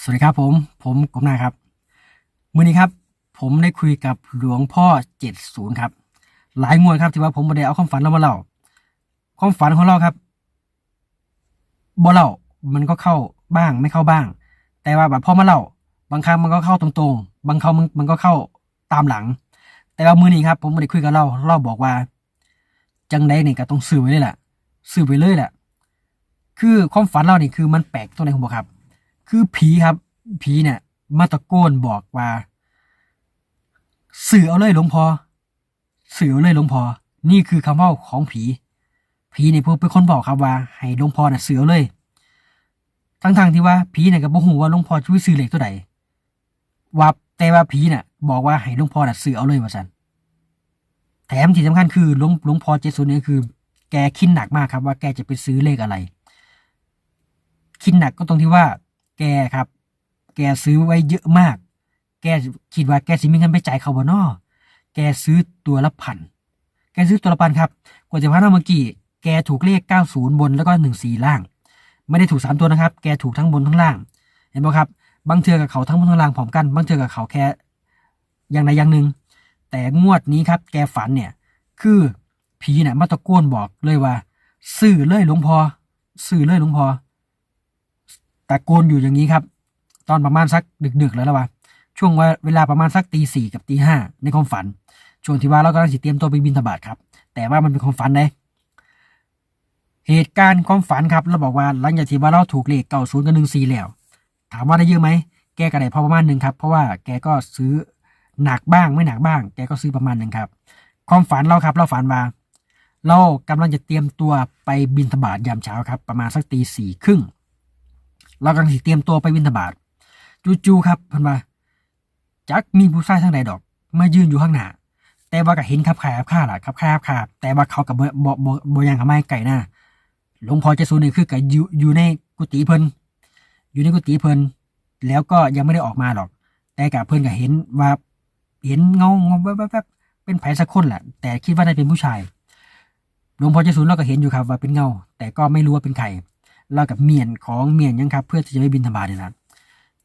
สวัสดีครับผม ผมกบนาครับมื่อนี้ครับ ผมได้คุยกับหลวงพ่อเจ็ดศูนย์ครับ หลายงวดครับที่ว่าผมม่ได้เอาความฝันเรามาเล่า ความฝันของเราครับบ่เล่ามันก็เข้าบ้างไม่เข้าบ้าง แต่ว่าแบบพอมาเล่า บางครั้งมันก็เข้าตรงๆ บางครั้งมันก็เข้าตามหลัง แต่ว่ามือนี้ครับ ผมไม่ได้คุยกับเราเราบอกว่า จังใดนี่ก็ต้องซื้อไว้เลยแหละซื้อไว้เลยแหละคือความฝันเรานี่คือมันแปลกตรงไหนผมบอกครับ คือผีครับ ผีเนี่ย มาตะโกนบอกว่าสื่อเอาเลยหลวงพอสื่อเอาเลยหลวงพอนี่คือคำเว่าของผี ผีเนี่ยเป็นคนบอกครับว่า ให้หลวงพ่อน่ะสื่อเอาเลย ทั้งๆที่ว่าผีเนี่ยก็บ่ฮู้ว่าหลวงพ่อจะวิซื้อเลขตัวใดว่าแต่ว่าผีเนี่ยบอกว่าให้หลวงพ่อน่ะสื่อเอาเลยว่าซั่นแถมที่สำคัญคือหลวงหลวงพ่อเจสุนเนี่ยคือ แกคิดหนักมากครับว่าแกจะไปซื้อเลขอะไรคิดหนักก็ตรงที่ว่า แกครับ แกซื้อไว้เยอะมาก แกคิดว่าแกสิมีเงินไปจ่ายเขาบ่นอแกซื้อตัวละพัน แกซื้อตัวละพันครับ กว่าจะพันเมื่อกี้ แกถูกเลข 90 บนแล้วก็ 14 ล่าง ไม่ได้ถูก 3 ตัวนะครับ แกถูกทั้งบนทั้งล่าง เห็นไหมครับ บางเทือกับเขาทั้งบนทั้งล่างพร้อมกัน บางเทือกับเขาแค่อย่างใดอย่างหนึ่ง แต่งวดนี้ครับ แกฝันเนี่ย คือผีเนี่ยมาตะโกนบอกเลยว่า สื่อเลยหลวงพอสื่อเลยหลวงพอ ตะโกนอยู่อย่างนี้ครับ ตอนประมาณสักดึกๆแล้วละวะช่วงเวลาประมาณสักตีสี่กับตีห้าในความฝัน ช่วงที่ว่าเรากำลังสิเตรียมตัวไปบินทบาทครับ แต่ว่ามันเป็นความฝันเลยเหตุการณ์ความฝันครับเราบอกว่าหลังจากที่ว่าเราถูกเลขเก้าศูนย์กับหนึ่งสี่แล้ว ถามว่าได้เยอะไหมแกก็ได้พอประมาณหนึ่งครับ เพราะว่าแกก็ซื้อหนักบ้างไม่หนักบ้าง แกก็ซื้อประมาณหนึ่งครับ ความฝันเราครับ เราฝันว่าเรากำลังจะเตรียมตัวไปบินทบาทยามเช้าครับ ประมาณสักตีสี่ครึ่ง เรากำลังสิเตรียมตัวไปบินทบาทจู่ๆครับพิ่นว่าจักมีผู้ชายทางใดดอก มายืนอยู่ข้างหน้าแต่ว่าก็เห็นขับขายขับข้าล่ะขับขายขับขาแต่ว่าเขากับบ่บ่บ่บ่ยังเขาไม่ไก่หน้าหลวงพ่อเจสูนี่คือกับอยู่อยู่ในกุฏิเพิ่นอยู่ในกุฏิเพิ่นแล้วก็ยังไม่ได้ออกมาหรอก แต่กับเพิ่นก็เห็นว่าเห็นเงาเงาแวบๆเป็นไผสักคนแหละแต่คิดว่าน่าเป็นผู้ชายหลวงพ่อเจสูนเราก็เห็นอยู่ครับว่าเป็นเงา แต่ก็ไม่รู้ว่าเป็นใคร เรากับเมียนของเมียนยังครับ เพื่อที่จะไปบินธบาตนี่นะ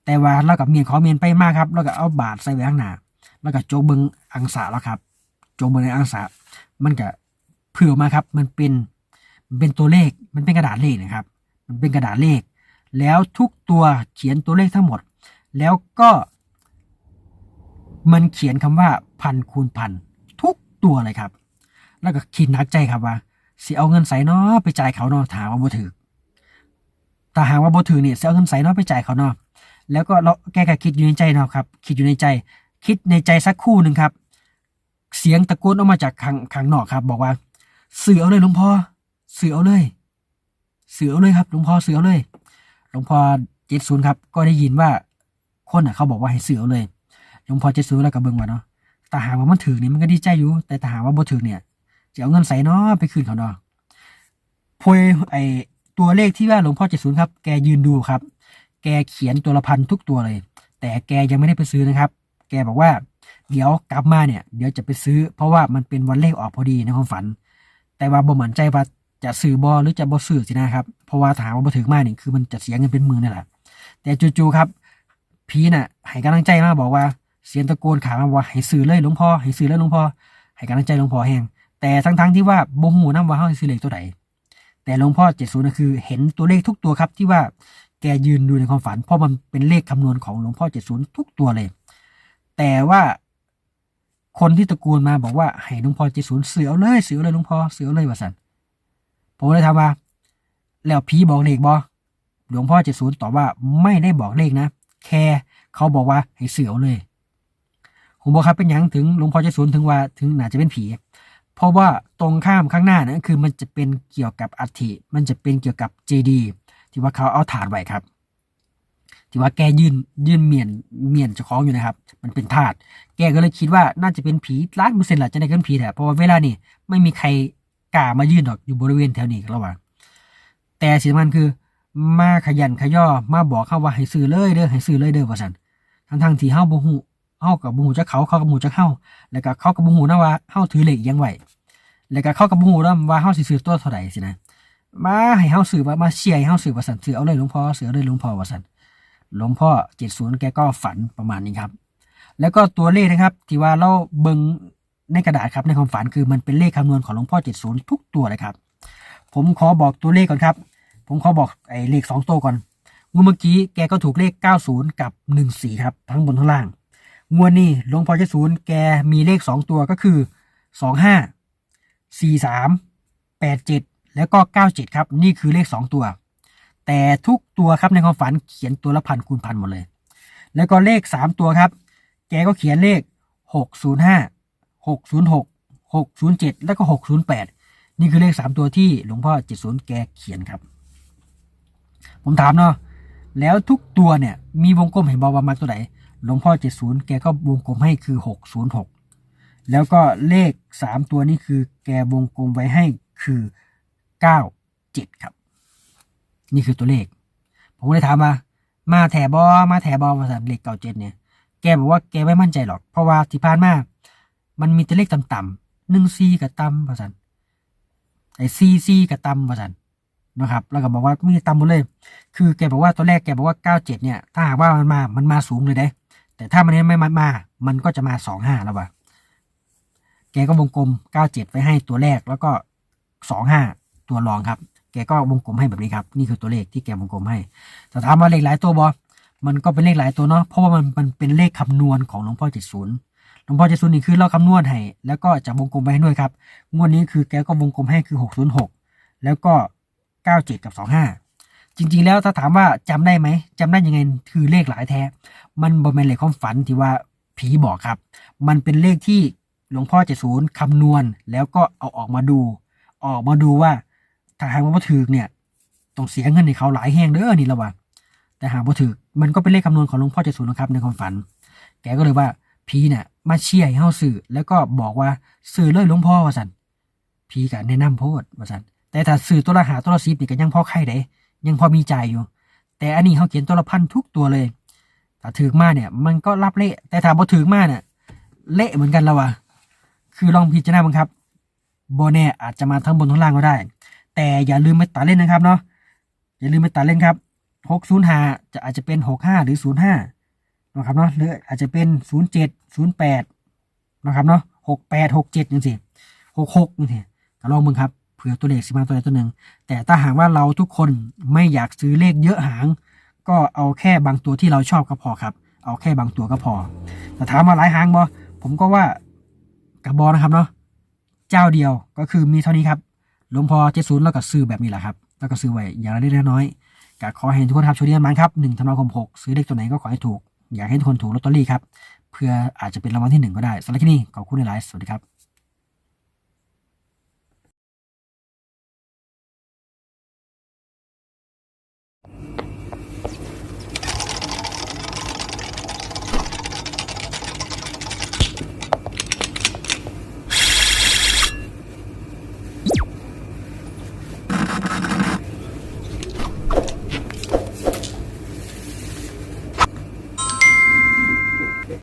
แต่ว่าเรากับเมียนของเมียนไปมากครับเราก็เอาบาทใส่ไว้ข้างหน้าแล้วก็โจกเบิงอังสาแล้วครับโจกเบิงในอังสามันก็เผื่อมาครับ มันเป็นเป็นตัวเลขมันเป็นกระดาษเลขนะครับ มันเป็นกระดาษเลข แล้วทุกตัวเขียนตัวเลขทั้งหมด แล้วก็มันเขียนคำว่าพันคูณพันทุกตัวเลยครับ แล้วก็คิดหนักใจครับว่าสิเอาเงินใส่เนาะไปจ่ายเขาเนาะถามว่าบ่ถือ แต่หากว่าบ่ถือเนี่ยสิเอาเงินใส่เนาะไปจ่ายเขาเนาะแล้วก็เราแกก็คิดอยู่ในใจเนาะครับ คิดอยู่ในใจ คิดในใจสักคู่หนึ่งครับ เสียงตะโกนออกมาจากข้างข้างนอกครับ บอกว่า เสือเอาเลยหลวงพ่อเสือเอาเลย เสือเอาเลยครับหลวงพ่อเสือเอาเลยหลวงพ่อเจ็ดศูนย์ครับ ก็ได้ยินว่าคนอะเขาบอกว่าให้เสือเอาเลยหลวงพ่อเจ็ดศูนย์แล้วก็เบิ่งว่าเนาะแต่หากว่ามันถือเนี่ยมันก็ดีใจอยู่ แต่ถ้าหากว่าบ่ถือเนี่ยจะเอาเงินใส่เนาะไปคืนเขาเนาะพวยไอ ตัวเลขที่ว่าหลวงพ่อเจ็ดศูนย์ครับ แกยืนดูครับ แกเขียนตัวละพันทุกตัวเลย แต่แกยังไม่ได้ไปซื้อนะครับ แกบอกว่า เดี๋ยวกลับมาเนี่ย เดี๋ยวจะไปซื้อ เพราะว่ามันเป็นวันเลขออกพอดีในความฝัน แต่ว่าบ่มั่นใจว่าจะซื้อบอหรือจะบ่ซื้อสินะครับ เพราะว่าถามว่าบ่ถึงมานี่คือมันจะเสียเงินเป็นหมื่นนี่แหละ แต่จู่ๆครับผีน่ะให้กำลังใจมาบอกว่าเสียงตะโกนขามาว่าให้ซื้อเลยหลวงพ่อให้ซื้อเลยหลวงพ่อให้กำลังใจหลวงพ่อแห้งแต่ทั้งๆที่ว่าบ่ฮู้นํว่าเฮาสิซื้อเลขตัวใด แต่หลวงพ่อ70น่ะคือ เห็นตัวเลขทุกตัวครับ ที่ว่าแกยืนดูในความฝัน เพราะมันเป็นเลขคำนวณของหลวงพ่อ70ทุกตัวเลย แต่ว่าคนที่ตะโกนมาบอกว่าให้หลวงพ่อ70เสือเลยเสือเลยหลวงพ่อเสือเลยว่าซั่นผมเลยถามว่าแล้วผีบอกเลขบ่หลวงพ่อ70ตอบว่าไม่ได้บอกเลขนะ แค่เขาบอกว่าให้เสือเลยผมบอกครับเป็นยังถึงหลวงพ่อ70ถึงว่าถึงน่าจะเป็นผี เพราะว่าตรงข้ามข้างหน้านะคือมันจะเป็นเกี่ยวกับอัฐิมันจะเป็นเกี่ยวกับเจดีที่ว่าเขาเอาถาดไว้ครับ ที่ว่าแกยืนยืนเมียนเมียนเจ้าของอยู่นะครับ มันเป็นถาดแกก็เลยคิดว่าน่าจะเป็นผีล้านเปอร์เซ็นต์แหละจะได้เป็นผีแหละเพราะว่าเวลานี่ไม่มีใครกล้ามายืนดอกอยู่บริเวณแถวนี้ระหว่างแต่สิ่งสำคัญคือมาขยันขย่อมาบอกเขาว่าให้ซื้อเลยเด้อให้ซื้อเลยเด้อว่าซั่นทั้งทางที่เฮาบ่ฮู้ เฮากับบ่ฮู้จักเขาเขากับบ่ฮู้จักเฮาแล้วก็เขากับบ่ฮู้นะว่าเฮาถือเลขอิหยังไหวแล้วก็เขากับบ่ฮู้นะว่าเฮาสิซื้อตัวเท่าใดสินะมาให้เฮาซื้อว่ามาเชียร์ให้เฮาซื้อว่าซั่นซื้อเอาเลยหลวงพ่อซื้อเอาเลยหลวงพ่อว่าซั่นหลวงพ่อเจ็ดศูนย์แกก็ฝันประมาณนี้ครับ แล้วก็ตัวเลขนะครับ ที่ว่าเราเบิงในกระดาษครับในความฝันคือมันเป็นเลขคำนวณของหลวงพ่อเจ็ดศูนย์ทุกตัวเลยครับ ผมขอบอกตัวเลขก่อนครับ ผมขอบอกไอ้เลขสองตัวก่อนเมื่อกี้แกก็ถูกเลข 90 กับ 14 ครับ ทั้งบนทั้งล่าง งวดนี้หลวงพ่อเจ็ดศูนย์แกมีเลข2ตัวก็คือ25 43 87แล้วก็97ครับ นี่คือเลข2ตัว แต่ทุกตัวครับในความฝันเขียนตัวละพันคูณพันหมดเลย แล้วก็เลข3ตัวครับ แกก็เขียนเลข605 606 607แล้วก็608นี่คือเลข3ตัวที่หลวงพ่อ70แกเขียนครับ ผมถามเนาะแล้วทุกตัวเนี่ยมีวงกลมเห็นบอว่ามาตัวไหน หลวงพ่อ 70 แกก็วงกลมให้คือ 606 แล้วก็เลข 3 ตัวนี้คือแกวงกลมไว้ให้คือ 97 ครับ นี่คือตัวเลข ผมเลยถามมามาแถบอมาแถบอภาษาเลขเก่าเจ็ดเนี่ย แกบอกว่าแกไม่มั่นใจหรอก เพราะว่าที่ผ่านมามันมีแต่เลขต่ำๆหนึ่งซีกับต่ำภาษาไอซีซีกับต่ำภาษานะครับ แล้วก็บอกว่ามีต่ำหมดเลย คือแกบอกว่าตัวแรกแกบอกว่าเก้าเจ็ดเนี่ย ถ้าหากว่ามันมา มันมาสูงเลยได้ แต่ถ้ามันไม่มามา มันก็จะมาสองห้าแล้ววะแกก็วงกลมเก้าเจ็ดไว้ให้ตัวแรกแล้วก็สองห้าตัวรองครับ แกก็วงกลมให้แบบนี้ครับ นี่คือตัวเลขที่แกวงกลมให้แต่ถามว่าเลขหลายตัวบอมันก็เป็นเลขหลายตัวเนาะ เพราะว่ามันมันเป็นเลขคำนวณของหลวงพ่อเจ็ดศูนย์หลวงพ่อเจ็ดศูนย์นี่คือเราคำนวณให้ แล้วก็จะวงกลมไปให้ด้วยครับ งวดนี้คือแกก็วงกลมให้คือหกศูนย์หกแล้วก็เก้าเจ็ดกับสองห้า จริงๆแล้วถ้าถามว่าจำได้ไหมจำได้ยังไงคือเลขหลายแท้ มันบนเป็นเลขความฝันที่ว่าผีบอกครับ มันเป็นเลขที่หลวงพ่อเจศูนย์คำนวณแล้วก็เอาออกมาดู ออกมาดูว่าถ้าหากว่าบ่ถือเนี่ยต้องเสียเงินให้เขาหลายแห่งเด้อนี่ละว่ะแต่หากบ่ถือมันก็เป็นเลขคำนวณของหลวงพ่อเจศูนย์นะครับในความฝัน แกก็เลยว่าผีเนี่ยมาเชี่ยให้เฮาซื้อแล้วก็บอกว่าซื้อเลยหลวงพ่อว่าสันผีก็แนะนำโพดว่าสันแต่ถ้าซื้อตัวละหาตัวละสิบนี่ก็ยังพ่อไข่ได้ ยังพอมีใจายอยู่ แต่อันนี้เขาเขียนตัวละพันทุกตัวเลยถ้าถือมาเนี่ยมันก็รับเละ แต่ถ้าบ่ถือมาเนี่ยเละเหมือนกันแล้ววะคือลองพิจารณาบ้างครับโบแน่อาจจะมาทั้งบนทั้งล่างก็ได้ แต่อย่าลืมไปตัดเล่นนะครับเนาะอย่าลืมไปตัดเล่นครับหกศูนย์ห้าจะอาจจะเป็นหกห้าหรือศูนย์ห้านะครับเนาะหรืออาจจะเป็นศูนย์เจ็ดศูนย์แปดนะครับเนาะหกแปดหกเจ็ดยังสิหกหกนี่สิก็ลองมึงครับ เผื่อตัวเลขสิบมาตัวใดตัวหนึ่ง แต่ถ้าหากว่าเราทุกคนไม่อยากซื้อเลขเยอะหาง ก็เอาแค่บางตัวที่เราชอบก็พอครับ เอาแค่บางตัวก็พอ แต่ถามมาหลายหางบอผมก็ว่ากับบอนะครับเนาะ เจ้าเดียวก็คือมีเท่านี้ครับหลวงพ่อเจ็ดศูนย์แล้วก็ซื้อแบบนี้แหละครับ แล้วก็ซื้อไว้อย่างละเล็กน้อยก็ขอให้ทุกคนครับช่วยเรียนมันครับหนึ่งธันวาคมหกซื้อเลขตัวไหนก็ขอให้ถูก อยากให้ทุกคนถูกลอตเตอรี่ครับ เพื่ออาจจะเป็นรางวัลที่หนึ่งก็ได้สำหรับที่นี่ขอบคุณหลาย สวัสดีครับ